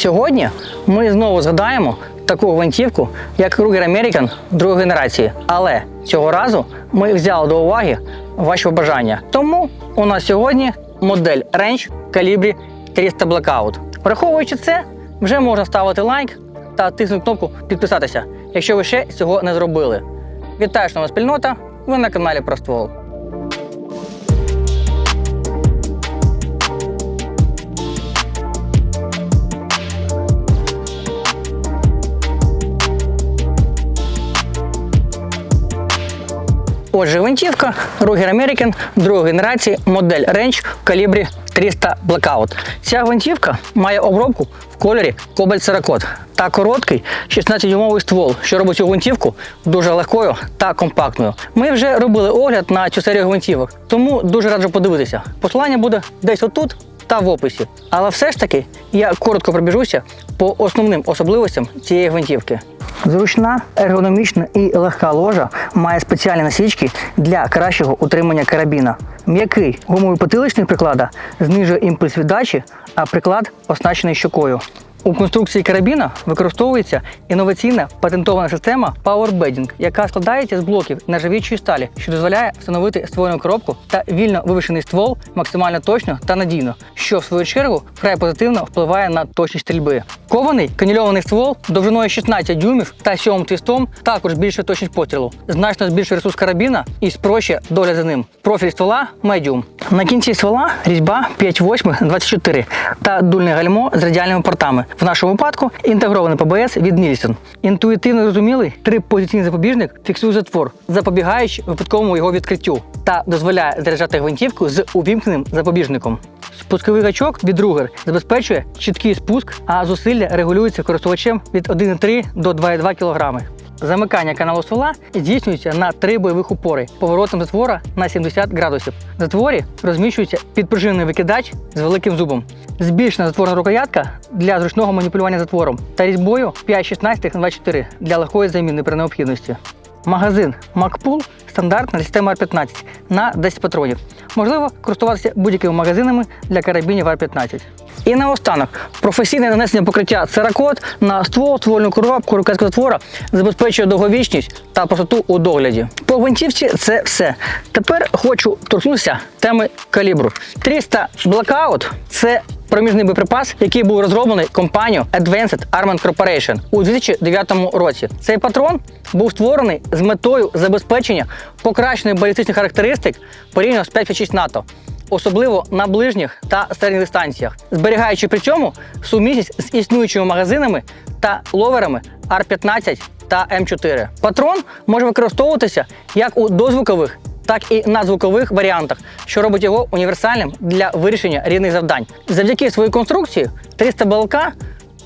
Сьогодні ми знову згадаємо таку гвинтівку, як Ruger American другої генерації. Але цього разу ми взяли до уваги ваші побажання. Тому у нас сьогодні модель Range калібрі 300 Blackout. Враховуючи це, вже можна ставити лайк та тиснути кнопку підписатися, якщо ви ще цього не зробили. Вітаю, шановна спільнота! Ви на каналі Проствол. Отже, гвинтівка Ruger American другої генерації, модель Range в калібрі 300 Blackout. Ця гвинтівка має обробку в кольорі Cobalt Cerakote та короткий 16-дюймовий ствол, що робить цю гвинтівку дуже легкою та компактною. Ми вже робили огляд на цю серію гвинтівок, тому дуже раджу подивитися. Посилання буде десь отут та в описі. Але все ж таки я коротко пробіжуся по основним особливостям цієї гвинтівки. Зручна, ергономічна і легка ложа має спеціальні насічки для кращого утримання карабіна. М'який гумовий потиличник приклада знижує імпульс віддачі, а приклад оснащений щокою. У конструкції карабіна використовується інноваційна патентована система Power Bedding, яка складається з блоків нержавіючої сталі, що дозволяє встановити ствольну коробку та вільно вивішений ствол максимально точно та надійно, що в свою чергу вкрай позитивно впливає на точність стрільби. Кований канільований ствол довжиною 16 дюймів та сьомим твістом також збільшує точність пострілу, значно збільшує ресурс карабіна і спрощує догляд за ним. Профіль ствола медіум. На кінці ствола різьба 5,8 24 та дульне гальмо з радіальними портами. В нашому випадку інтегрований ПБС від Нільсон. Інтуїтивно зрозумілий трипозиційний запобіжник фіксує затвор, запобігаючи випадковому його відкриттю та дозволяє заряджати гвинтівку з увімкненим запобіжником. Спусковий гачок від Ruger забезпечує чіткий спуск, а зусилля регулюється користувачем від 1,3 до 2,2 кг. Замикання каналу ствола здійснюється на три бойових упори поворотом затвора на 70 градусів. В затворі розміщується підпружинений викидач з великим зубом. Збільшена затворна рукоятка для зручного маніпулювання затвором та різьбою 5,16 на 24 для легкої заміни при необхідності. Магазин MacPool стандартна система R15 на 10 патронів. Можливо користуватися будь-якими магазинами для карабінів R15. І наостанок, професійне нанесення покриття Церакот на ствол, ствольну коробку, рукоятку затвора забезпечує довговічність та простоту у догляді. По гвинтівці це все. Тепер хочу торкнутися теми калібру. 300 Blackout – це проміжний боєприпас, який був розроблений компанією Advanced Armament Corporation у 2009 році. Цей патрон був створений з метою забезпечення покращених балістичних характеристик порівняно з 5,6 НАТО. Особливо на ближніх та середніх дистанціях, зберігаючи при цьому сумісність з існуючими магазинами та ловерами R15 та М4. Патрон може використовуватися як у дозвукових, так і надзвукових варіантах, що робить його універсальним для вирішення різних завдань. Завдяки своїй конструкції 300 БЛК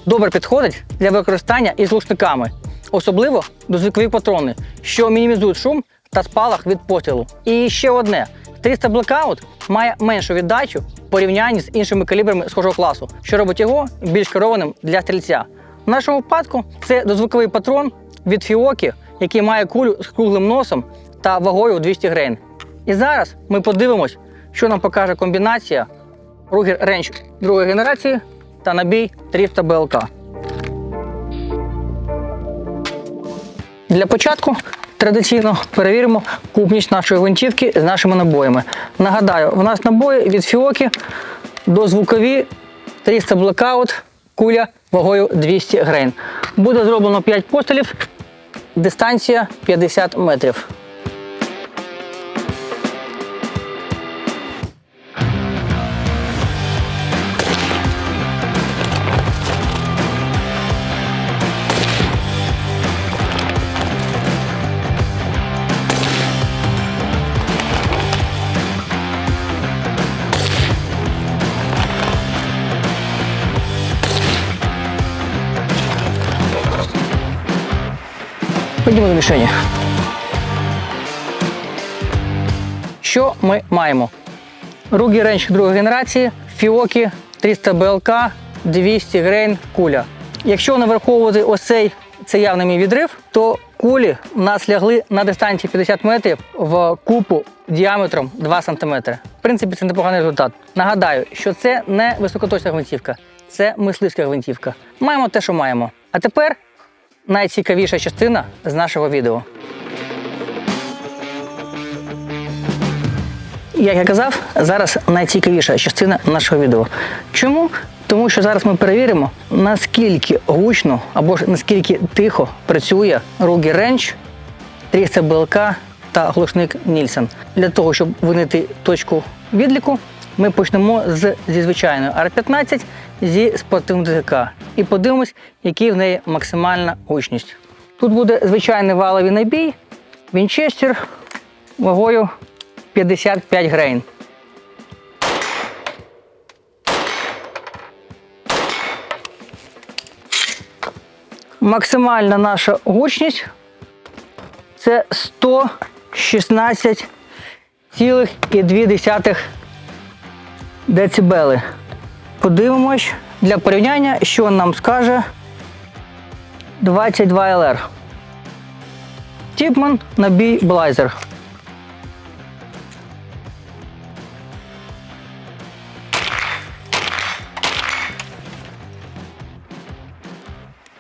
добре підходить для використання із глушниками, особливо дозвукові патрони, що мінімізують шум та спалах від пострілу. І ще одне: 300 Blackout має меншу віддачу в порівнянні з іншими калібрами схожого класу, що робить його більш керованим для стрільця. В нашому випадку це дозвуковий патрон від Фіокі, який має кулю з круглим носом та вагою 200 грейн. І зараз ми подивимось, що нам покаже комбінація Ruger Range другої генерації та набій 300 БЛК. Для початку традиційно перевіримо купність нашої гвинтівки з нашими набоями. Нагадаю, у нас набої від Фіокі до звукові 300 Blackout, куля вагою 200 грейн. Буде зроблено 5 пострілів, дистанція 50 метрів. Ходімо до мішені. Що ми маємо? Ругі ренч другої генерації, Фіокі 300 БЛК, 200 грейн куля. Якщо не враховувати ось цей, це явний мій відрив, то кулі в нас лягли на дистанції 50 метрів в купу діаметром 2 см. В принципі, це непоганий результат. Нагадаю, що це не високоточна гвинтівка. це мисливська гвинтівка. Маємо те, що маємо. А тепер найцікавіша частина з нашого відео. Як я казав, зараз найцікавіша частина нашого відео. Чому? Тому що зараз ми перевіримо, наскільки гучно або ж наскільки тихо працює Ruger Range, 300 БЛК та глушник Нільсон. Для того, щоб винити точку відліку, ми почнемо з, зі звичайної R15 зі спортивним ДГК і подивимось, який в неї максимальна гучність. Тут буде звичайний валовий набій, Вінчестер вагою 55 грейн. Максимальна наша гучність це 116,2 децибели. Подивимось для порівняння, що нам скаже 22 LR. Тіпман набій Блайзер.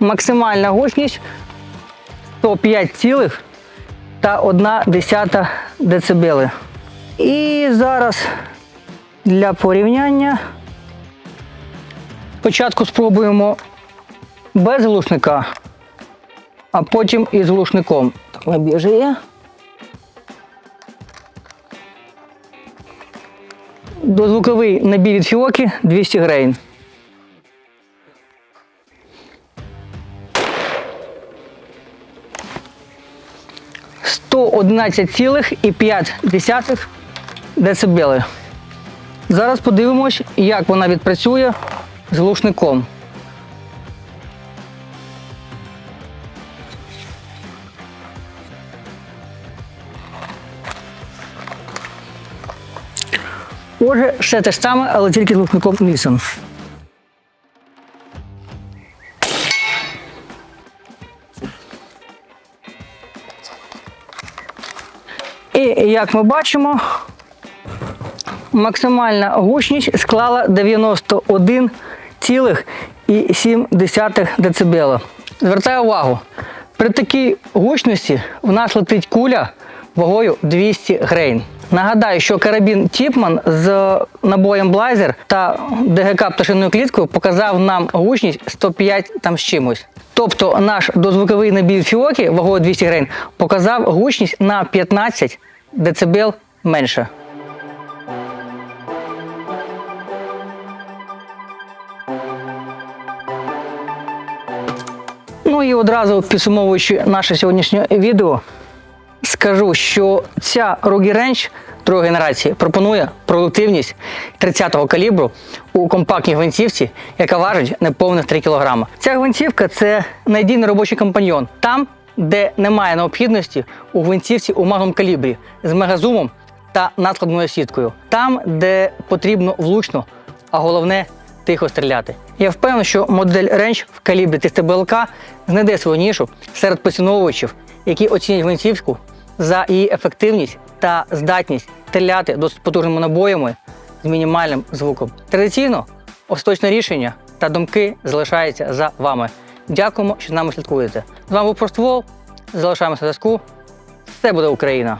Максимальна гучність 105 цілих та 1 десята децибели. І зараз для порівняння спочатку спробуємо без глушника, а потім із глушником. Так, набіже. Дозвуковий набій від Фіокі 200 грейн. Сто і п'ять десятих децибели. Зараз подивимось, як вона відпрацює з глушником. Отже, все те ж саме, але тільки з глушником Нільсон. І як ми бачимо, максимальна гучність склала 91,7 дБ. Звертаю увагу, при такій гучності в нас летить куля вагою 200 грейн. Нагадаю, що карабін Тіпман з набоєм Блайзер та ДГК пташиною кліткою показав нам гучність 105 там з чимось. Тобто наш дозвуковий набій Фіокі вагою 200 грейн показав гучність на 15 дБ менше. Одразу підсумовуючи наше сьогоднішнє відео, скажу, що ця Ruger Range другої генерації пропонує продуктивність 30-го калібру у компактній гвинтівці, яка важить неповних 3 кг. Ця гвинтівка це надійний робочий компаньйон там, де немає необхідності у гвинтівці у малому калібрі з мегазумом та надскладною сіткою. Там, де потрібно влучно, а головне тихо стріляти. Я впевнений, що модель Range в калібрі 300 БЛК знайде свою нішу серед поціновувачів, які оцінять гвинтівку за її ефективність та здатність стріляти досить потужними набоями з мінімальним звуком. Традиційно остаточне рішення та думки залишаються за вами. Дякуємо, що з нами слідкуєте. З вами був Проствол. Залишаємося на зв'язку. Все буде Україна!